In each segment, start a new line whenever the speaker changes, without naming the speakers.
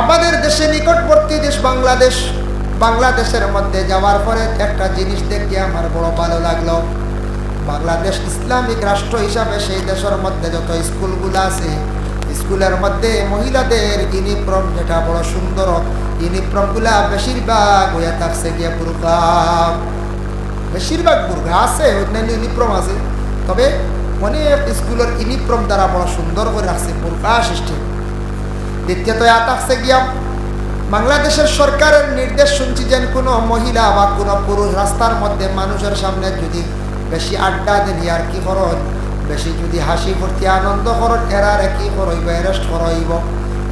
আমাদের দেশে নিকটবর্তী দেশ বাংলাদেশ, বাংলাদেশের মধ্যে যাওয়ার পরে একটা জিনিস দেখে আমার বড় ভালো লাগল। বাংলাদেশ ইসলামিক রাষ্ট্র হিসাবে সেই দেশের মধ্যে যত স্কুলগুলো আছে, স্কুলের মধ্যে মহিলাদের ইউনিফর্ম যেটা বড় সুন্দর, ইউনিফর্মগুলা বেশিরভাগ হয়ে থাকছে গিয়ে বুর্গা বেশিরভাগ বুর্গা আছে, অন্যান্য ইউনিফর্ম আছে, তবে অনেক স্কুলের ইউনিফর্ম দ্বারা বড় সুন্দর করে রাখছে বুর্গা সিস্টেম। দ্বিতীয়ত ইয়া থাকছে গিয়া বাংলাদেশের সরকারের নির্দেশ শুনছি যেন কোনো মহিলা বা কোনো পুরুষ রাস্তার মধ্যে মানুষের সামনে যদি বেশি আড্ডা দেন আর কি করন বেশি যদি হাসি ফুর্তি, আনন্দ করন এরারে কি করইব অ্যারেস্ট করইব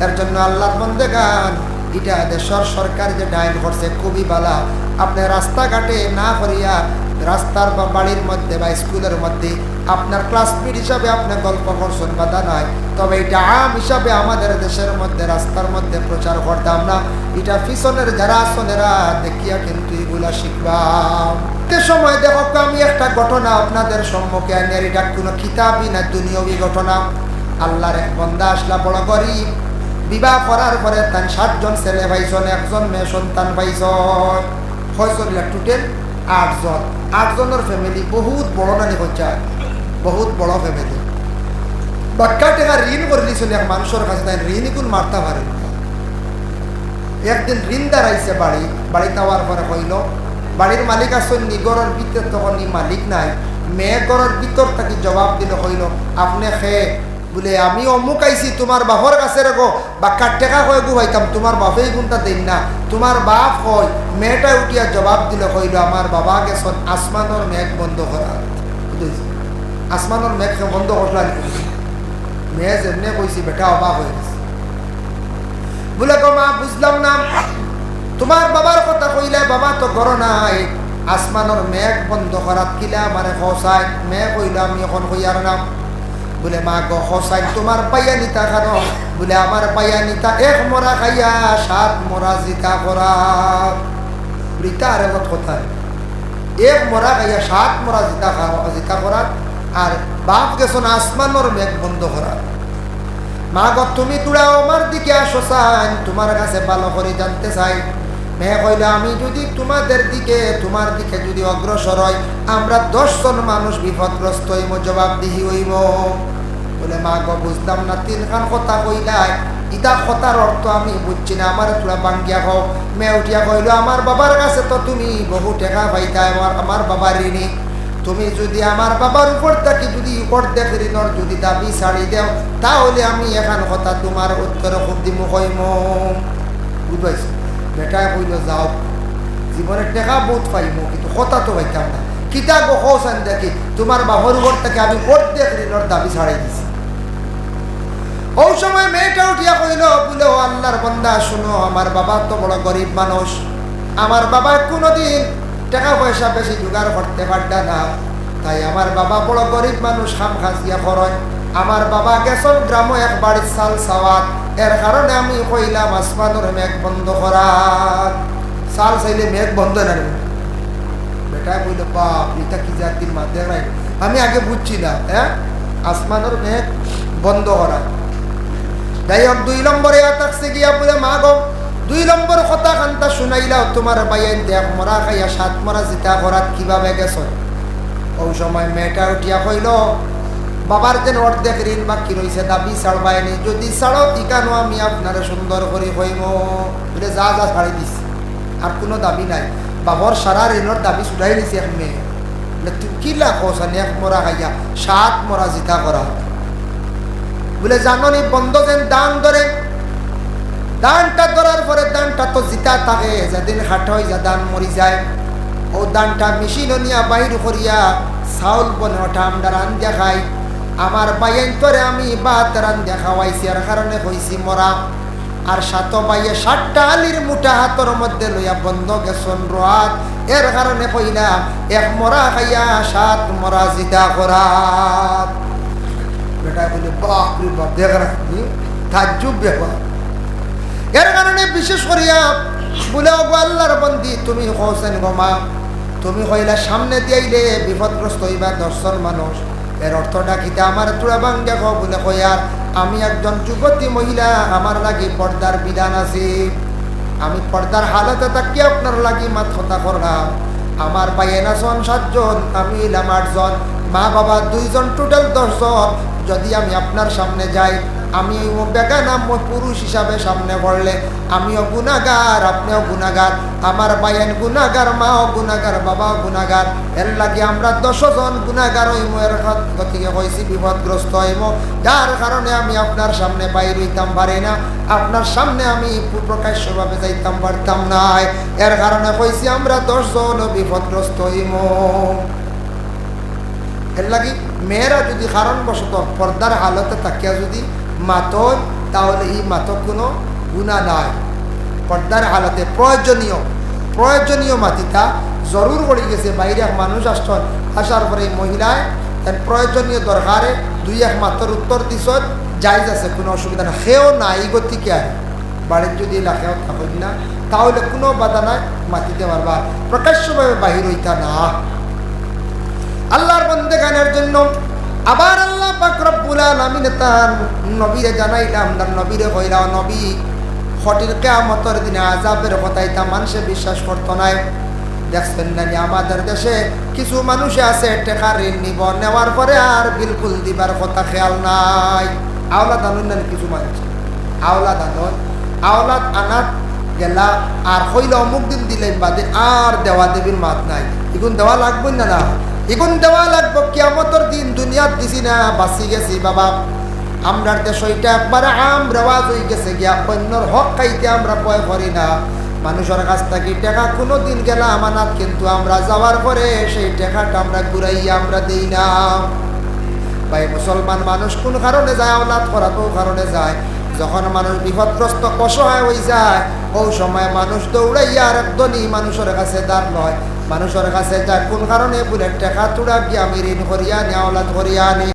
এর জন্য আল্লাহর বন্দে গান। এটা দেশের সরকার যে ডাইন করছে, খুবই বালা। আপনি রাস্তাঘাটে না করিয়া রাস্তার বা বাড়ির মধ্যে বা স্কুলের মধ্যে আপনার ক্লাসমেট হিসাবে আপনি গল্প করছেন বাধা নাই তবে এটা আম হিসাবে আমাদের দেশের মধ্যে, রাস্তার মধ্যে প্রচার করতাম না। এটা পিছনের যারা আসনেরা দেখিয়া কিন্তু এগুলা শিখবাম। এ সময় দেখো আমি একটা ঘটনা আপনাদের সম্মুখে আনি আর এটা কোনো খিতাবই না দুনিয়বী ঘটনা। আল্লাহর এক বন্দা আসলা, বড় গরিব। বিবাহ করার পরে তার সাতজন ছেলে পাইছন একজন মেয়ে, সন্তান পাইছন হয়জন টোটেল। আটজন। আটজনের ফ্যামিলি বহুত বড় নানি হচ্ছে বহুত বড় ফ্যামিলি বাক্কা টাকা ঋণ করে দিয়েছিল এক মানুষের কাছে, তাই ঋণ কোন মারতে পারে একদিন ঋণ দাঁড়াইছে বাড়ি বাড়িতে হওয়ার পরে কইল বাড়ির মালিক আসছেন নিগরের ভিতর তখন মালিক নাই। মেয়ে গড়ের ভিতর তাকে জবাব দিল, কইল, আপনি খেয়ে বলে, আমি অমুক আইছি, তোমার বাপর কাছে রেগো বা টেকা কয়ে গু তোমার বাপেই গুণটা দিন না? তোমার বাপ হয় মেয়েটা উঠিয়া জবাব দিল কইল আমার বাবা গেছন আসমানোর মেঘ বন্ধ করা আসমানোর মেঘ বন্ধ করলা মেয়ে যেমনে কইছি বেটা অবাক হয়ে গেছে। বলে গো মা বুঝলাম না। তোমার বাবার কথা কইলে বাবা তো করো নাই। আসমানোর মেঘ বন্ধ করাত কিলা মানে খসাই মেয়ে কইল, আমি এখন কইয়ার নাম। বলে, মা গো খসাই তোমার পাইয়া নিতা বলে, আমার পাইয়া এক মরা খাইয়া, সাত মরা জিতা করা। রিতা আর এগত কোথায়? এক মরা খাইয়া, সাত মরা জিতা জিতা করার আর বাপ গেছন আসমানোর মেঘ বন্ধ করার মা গো, তুমি তুড়াও আমার দিকে আসো চাই তোমার কাছে ভালো করে জানতে চাই। আমি যদি তোমাদের দিকে, তোমার দিকে যদি অগ্রসর হয় আমরা দশজন মানুষ বিপদগ্রস্ত হইব জবাব দিহি হইব বলে মা গো বুঝলাম না, তিনখান কথা কইলাই। ইটা কথার অর্থ আমি বুঝছি না, আমার তোরা বাঙ্গিয়া কও। মেয়ে উঠিয়া কইল, আমার বাবার কাছে তো তুমি বহু টেকা পাইতা, আমার আমার বাবার ঋণী। তুমি যদি আমার বাবার উপর থাকি, যদি অর্ধেক ঋণর যদি দাবি ছাড়ি দেও, তাহলে আমি এখান কথা তোমার উত্তর খুব দিমু কইম। বুঝবাইছ বেটায় কইল যাও জীবনের টেকা বহুত পাইম কিন্তু কথা তো পাইতাম না কিতা গো কৌশান দেখি তোমার বাবার উপর থেকে আমি অর্ধেক ঋণর দাবি ছাড়াই দিছি ওই সময় মেয়েটা উঠিয়া কইল বলে ও আল্লাহর বন্দা শুনো আমার বাবা তো বড় গরিব মানুষ আমার বাবা কোনোদিন টাকা পয়সা বেশি জোগাড় করতে পারত না তাই আমার বাবা বড় গরিব মানুষ খাম খাসিয়া খরচ আমার বাবা গেছন গ্রাম এক বাড়ির চাল চাওয়াত এর কারণে আমি কইলাম, আসমানোর মেঘ বন্ধ করার চাল চাইলে মেঘ বন্ধ না রে। বেটা কইল বাপ, এটা কি জাতির মাধ্যমে নাই আমি আগে বুঝছি না হ্যাঁ? আসমানোর মেঘ বন্ধ করা। যাই হোক, দুই নম্বরে থাকছে গিয়া বলে মা গো। দুই নম্বর কথা কান্তা শুনাইলাও তোমার বাইয়েন দেখ, মরা খাইয়া সাত মরা জিতা করাত কীভাবে গেছ? ওই সময় মেয়েটা উঠিয়া কইল বাবার যেন অর্ধেক ঋণ বাকি রয়েছে দাবি ছাড়বাইনি যদি ছাড়ো টিকানো আমি আপনারে সুন্দর করে কইম বলে, যা যা, ছাড়ি দিস আর কোনো দাবি নাই। বাবার সারা ঋণর দাবি ছুটাই নিছি এক মেয়ে। বলে তুই কি লাখ এক মরা খাইয়া সাত মরা জিতা করা বলে জাননি বন্ধ যেন দান ধরে দানটা ধরার পরে দানটা তো জিতা থাকে। যেদিন হাট হয়, যা দান মরি যায়। ও দানটা মেশিন নিয়া বাইর করিয়া চাউল বনে ওঠা আমরা রান্ধিয়া খাই আমার বাইন তোরে আমি বাত রান্ধিয়া খাওয়াইছি, আর কারণে কইছি, মরা, আর সাত বাইয়ে সাতটা আলির মুঠা হাতর মধ্যে লইয়া বন্ধ গেছন রাত এর কারণে কইলাম, এক মরা খাইয়া সাত মরা জিতা করা বেটা বলে বাপ রে বাপ দেখ তাজ্জুব ব্যাপার। এর কারণে বিশেষ করিয়া বলে গো আল্লাহর বন্দি, তুমি হোসেন গোমা তুমি হইলা সামনে দিয়াইলে বিপদগ্রস্ত হইবা দর্শন মানুষ। এর অর্থটা কিতা আমার তুড়া বাং দেখো বলে কয়ার আমি একজন যুবতী মহিলা, আমার লাগি পর্দার বিধান আছে। আমি পর্দার হালতে তাকে আপনার লাগি মাথা করলাম আমার বাইয়েন আছেন সাতজন, আমি এলাম আটজন। মা বাবা দুইজন, টোটাল দশজন। যদি আমি আপনার সামনে যাই আমি বেগানাম পুরুষ হিসাবে সামনে পড়লে আমিও গুণাগার, আপনিও গুণাগার, আমার বাইয়েন গুণাগার, মাও গুণাগার, বাবাও গুণাগার। এর লাগে আমরা দশজন গুণাগার হইমো, এর গতিকে হয়েছি বিপদগ্রস্ত হইমো। যার কারণে আমি আপনার সামনে বাইর হইতাম পারি না, আপনার সামনে আমি প্রকাশ্যভাবে যাইতাম পারতাম নাই এর কারণে কইছি আমরা দশজন বিপদগ্রস্ত হইমো। এর লাগি মেয়েরা যদি কারণবশত পর্দার হালতে থাকিয়া যদি মাতন তাহলে এই মাতক কোনো গুণা নাই। পর্দার হালতে প্রয়োজনীয় প্রয়োজনীয় মাতিতা জরুর করে গেছে বাইরে মানুষ আসছেন, আসার পরে এই মহিলায় তার প্রয়োজনীয় দরকারে দুই এক মাত্র উত্তর দিছ যাই আছে, কোনো অসুবিধা না সেও নাই গতিকে। বাড়ির যদি এলাকাও থাকেন না, তাহলে কোনো বাধা নাই মাতিতে পারবা প্রকাশ্যভাবে বাহির হইতা না। আল্লাহর বন্দেগানের জন্য আবার আল্লাহ পাক রব্বুল আলামিন তার নবীরে জানাইলাম, তার নবীরে কইলাম নবী হটির কেয়ামতের দিনে আজাবের কথাই তা মানুষে বিশ্বাস করতো নাই। দেখছেন না আমাদের দেশে কিছু মানুষ আছে, টেকা ঋণ নিব, নেওয়ার পরে আর বিলকুল দিবার কথা খেয়াল নাই। আওলা দানুন না কিছু মানুষ। আওলা দানুন আওলাদ আনাত গেলা, আর হইলে অমুক দিন দিলেন বাদে আর দেওয়া দেবীর মাত নাই। এগুন দেওয়া লাগবে না না? এগুন দেওয়া লাগবো, কিয়ামতর দিন দুনিয়াত দিছি না, বাঁচি গেছি, বাবা। আমরার দেশ ওইটা একবারে আম রেওয়াজ হয়ে গেছে গিয়া, অন্যর হক খাইতে আমরা ভয় করি না। মানুষের কাছ থেকে টাকা কোনো দিন গেলা আমানাত, কিন্তু আমরা যাওয়ার পরে সেই টাকাটা আমরা ঘুরাইয়া আমরা দিই না। ভাই, মুসলমান মানুষ কোন কারণে যায় আওলাদ করা তো কারণে যায়। যখন মানুষ বিপদগ্রস্ত, অসহায় হয়ে যায়, ওই সময় মানুষ দৌড়াইয়া আর ধনী মানুষের কাছে দাঁড় লয় মানুষের কাছে যা, কোন কারণে বুলেট টেকা তুড়া গিয়া আমি ঋণ করিয়া নেওয়ালা ধরিয়া নি